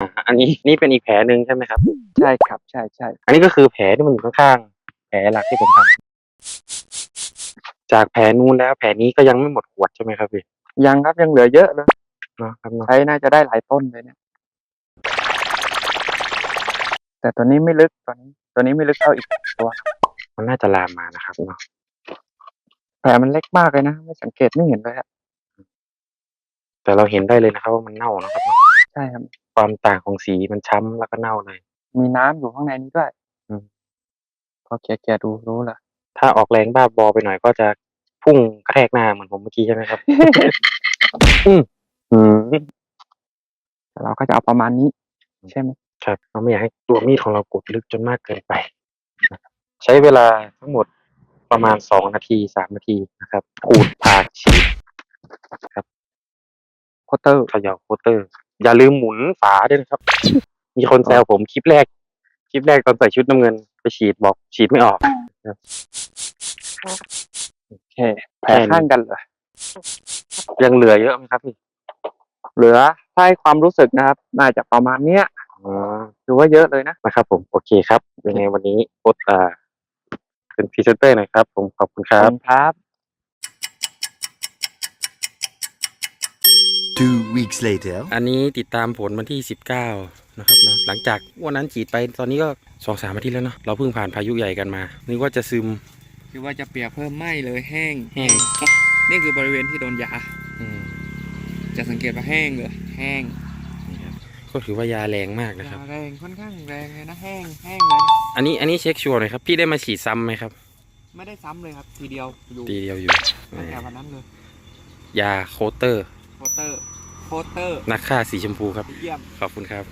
อ่าอันนี้นี่เป็นอีกแผลหนึ่งใช่ไหมครับ ใช่ครับ ใช่ใช่อันนี้ก็คือแผลที่มันอยู่ข้างๆแผลหลักที่ผมทำจากแผลนู้นแล้วแผลนี้ก็ยังไม่หมดขวดใช่ไหมครับพี่ยังครับยังเหลือเยอะเลยเนาะครับเนาะใช้น่าจะได้หลายต้นเลยเนี่ย แต่ตัวนี้ไม่ลึกตัวนี้ ตัวนี้ไม่ลึกเท่าอีกตัวมันน่าจะลามมานะครับเนาะแผลมันเล็กมากเลยนะ ไม่สังเกตไม่เห็นเลยครับแต่เราเห็นได้เลยนะครับว่ามันเน่านะครับเนาะใช่ครับ ความต่างของสีมันช้ำแล้วก็เน่าเลย มีน้ำอยู่ข้างในนี้ด้วยอืม พอแกะๆดูรู้ละ ถ้าออกแรงบ้าบอไปหน่อยก็จะพุ่งกระแทกหน้าเหมือนผมเมื่อกี้ใช่ไหมครับ อืมอืมแต่เราก็จะเอาประมาณนี้ ใช่ไหมครับเราไม่อยากให้ตัวมีดของเรากดลึกจนมากเกินไปนะครับใช้เวลาทั้งหมดประมาณสองนาทีสามนาทีนะครับขูดผ่าฉีดโคเตอร์เขย่าโคเตอร์ อย่าลืมหมุนฝาด้วยนะครับ มีคนแซวผมคลิปแรก คลิปแรกตอนใส่ชุดน้ำเงิน ไปฉีดบอกฉีดไม่ออกโอเคแผลข้างกันเหรอยังเหลือเยอะไหมครับพี่เหลือให้ความรู้สึกนะครับ น่าจะประมาณเนี้ยอ๋อถือว่าเยอะเลยนะนะครับ ผมโอเคครับยังไงวันนี้โคตอ่าเป็นพรีเซนเตอร์น่อยครับ ผมขอบคุณครับครับ Two weeks later. อันนี้ติดตามผลวันที่สิบเก้านะครับเนาะหลังจากวันนั้นฉีดไปตอนนี้ก็สองสามอาทิตย์แล้วเนาะเราเพิ่งผ่านพายุใหญ่กันมานึกว่าจะซึมคือว่าจะเปียกเพิ่มไม่เลยแห้งแห้งนี่คือบริเวณที่โดนยาอืมจะสังเกตว่าแห้งเลยแห้งนี่ครับก็ถือว่ายาแรงมากนะครับยาแรงค่อนข้างแรงเลยนะแห้งแห้งเลยนะอันนี้อันนี้เช็คชัวร์หน่อยครับพี่ได้มาฉีดซ้ำไหมครับ ไม่ได้ซ้ำเลยครับ ทีเดียวอยู่ตีเดียวอยู่ตั้งแต่วันนั้นเลยยาโคเตอร์ โคเตอร์โคเตอร์นักฆ่าสีชมพูครับ เยี่ยม ขอบคุณครับ